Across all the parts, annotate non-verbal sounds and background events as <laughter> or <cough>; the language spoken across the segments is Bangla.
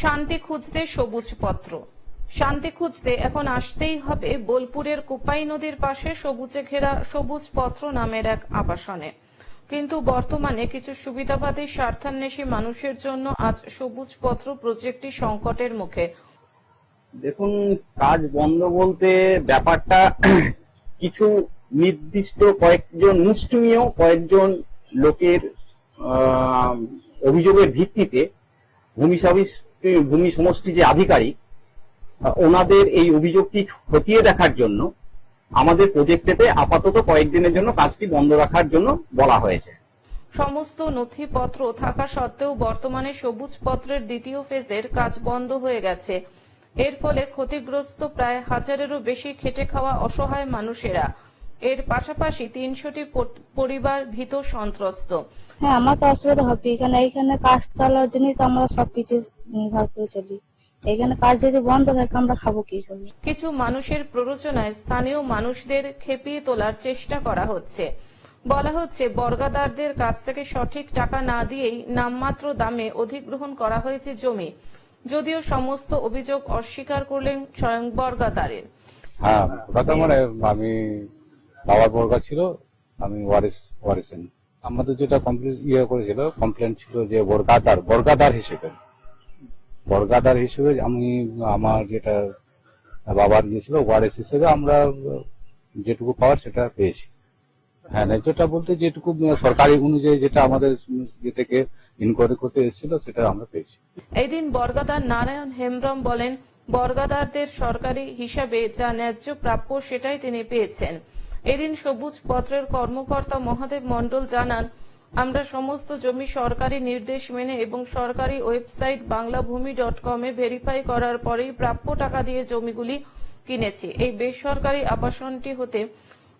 শান্তি খুঁজতে সবুজ পত্র। শান্তি খুঁজতে এখন আসতেই হবে বোলপুরের কোপাই নদীর পাশে সবুজে ঘেরা সবুজ পত্র নামের এক আবাসনে। কিন্তু বর্তমানে কিছু সুবিধাবাদী, স্বার্থান্বেষী মানুষের জন্য আজ সবুজ পত্র প্রজেক্টটি সংকটের মুখে। দেখুন, কাজ বন্ধ বলতে ব্যাপারটা <clears throat> কিছু নির্দিষ্ট কয়েকজন মুষ্টিমীয় কয়েকজন লোকের অভিযোগের ভিত্তিতে ভূমি সমষ্টি ভূমি সমষ্টি যে আধিকারিক ওনাদের এই অভিযোগটি খতিয়ে দেখার জন্য আমাদের প্রজেক্টেতে আপাতত কয়েকদিনের জন্য কাজটি বন্ধ রাখার জন্য বলা হয়েছে। সমস্ত নথিপত্র থাকা সত্ত্বেও বর্তমানে সবুজ পত্রের দ্বিতীয় ফেজের কাজ বন্ধ হয়ে গেছে। এর ফলে ক্ষতিগ্রস্ত প্রায় হাজারেরও বেশি খেটে খাওয়া অসহায় মানুষেরা। এর পাশাপাশি তিনশোটি পরিবার ভীত সন্ত্রস্ত। হ্যাঁ আমার তো অসুবিধা হবে। এখানে এইখানে কাজ চালার জন্যই তো আমরা সবকিছু নির্ভর করে চলি। এখানে কাজ যদি বন্ধ থাকে আমরা খাব কি করে? কিছু মানুষের প্ররোচনায় স্থানীয় মানুষদের খেপিয়ে তোলার চেষ্টা করা হচ্ছে। বলা হচ্ছে বর্গাদারদের কাছ থেকে সঠিক টাকা না দিয়েই নামমাত্র দামে অধিগ্রহণ করা হয়েছে জমি। যদিও সমস্ত অভিযোগ অস্বীকার করলেন স্বয়ং বর্গাদারের। হ্যাঁ কথা মানে আমি বাবার বর্গা ছিল, আমি ওয়ারিস, ওয়ারিসেন। আমাদের যেটা কমপ্লেন ইয়ে করেছিল, কমপ্লেন ছিল যে বর্গাদার বর্গাদার হিসেবে। বর্গাদার হিসেবে আমি, আমার যেটা বাবার ইয়ে ছিল, ওয়ারিস হিসেবে আমরা যেটুকু পাওয়ার সেটা পেয়েছি। হ্যাঁ ন্যায্যটা বলতে যেটুকু সরকারি অনুযায়ী যেটা আমাদের ইয়ে থেকে ইনকোয়ারি করতে এসেছিল, সেটা আমরা পেয়েছি। এদিন বর্গাদার নারায়ণ হেমব্রম বলেন, বর্গাদারদের সরকারি হিসাবে যা ন্যায্য প্রাপ্য সেটাই তিনি পেয়েছেন। এদিন সবুজ পত্রের কর্মকর্তা মহাদেব মণ্ডল জানান, আমরা সমস্ত জমি সরকারি নির্দেশ মেনে এবং সরকারি ওয়েবসাইট বাংলাভূমি ডট কমে ভেরিফাই করার পরেই প্রাপ্য টাকা দিয়ে জমিগুলি কিনেছি। এই বেসরকারি আবাসনটি হতে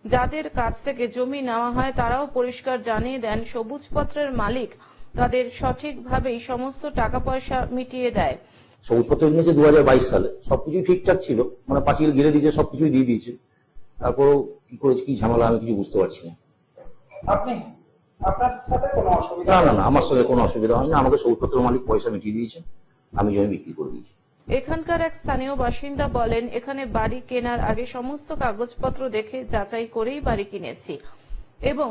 যাদের কাছ থেকে জমি নেওয়া হয় তারাও পরিষ্কার জানিয়ে দেন, সবুজ পত্রের মালিক তাদের সঠিকভাবেই সমস্ত টাকা পয়সা মিটিয়ে দেয়। সবুজপত্র নিয়েছে দু হাজার বাইশ সালে। সবকিছুই ঠিকঠাক ছিল। মানে পাঁচিল ঘিরে দিয়েছে, সবকিছুই দিয়ে দিয়েছে। তারপরও কি করেছে কি ঝামেলা আমি কিছু বুঝতে পারছি না। আপনি আপনার সাথে কোনো অসুবিধা না না না আমার সঙ্গে কোনো অসুবিধা হয়নি। আমাকে সবুজপত্র মালিক পয়সা মিটিয়ে দিয়েছে আমি জমি বিক্রি করে দিয়েছি। এখানকার এক স্থানীয় বাসিন্দা বলেন এখানে বাড়ি কেনার আগে সমস্ত কাগজপত্র দেখে যাচাই করেই বাড়ি কিনেছি। এবং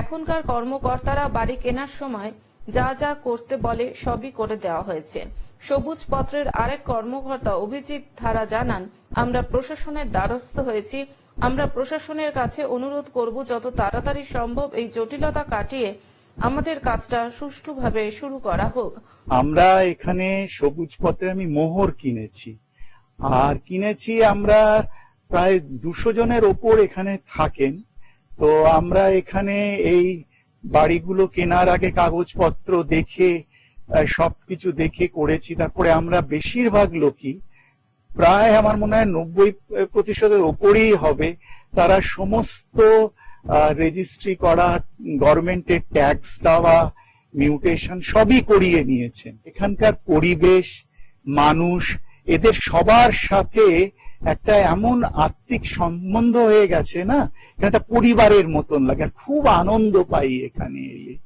এখনকার কর্মকর্তারা বাড়ি কেনার সময় যা যা করতে বলে সবই করে দেওয়া হয়েছে। সবুজ পত্রের আরেক কর্মকর্তা অভিজিৎ ধারা জানান, আমরা প্রশাসনের দ্বারস্থ হয়েছি। আমরা প্রশাসনের কাছে অনুরোধ করব, যত তাড়াতাড়ি সম্ভব এই জটিলতা কাটিয়ে আমাদের কাজটা সুষ্ঠুভাবে শুরু করা হোক। আমরা এখানে সবুজ পত্রে আমি মোহর কিনেছি। আর কিনেছি আমরা প্রায় দুশো জনের ওপর এখানে থাকেন। তো আমরা এখানে এই বাড়িগুলো কেনার আগে কাগজপত্র দেখে সবকিছু দেখে করেছি। তারপরে আমরা বেশিরভাগ লোকই, প্রায় আমার মনে হয় নব্বই প্রতিশতের ওপরেই হবে, তারা সমস্ত রেজিস্ট্রি করা গভর্নমেন্টের ট্যাক্স দেওয়া মিউটেশন সবই করিয়ে নিয়েছেন। এখানকার পরিবেশ, মানুষ, এদের সবার সাথে একটা এমন আত্মিক সম্বন্ধ হয়ে গেছে না একটা পরিবারের মতন লাগে। খুব আনন্দ পাই এখানে এলে।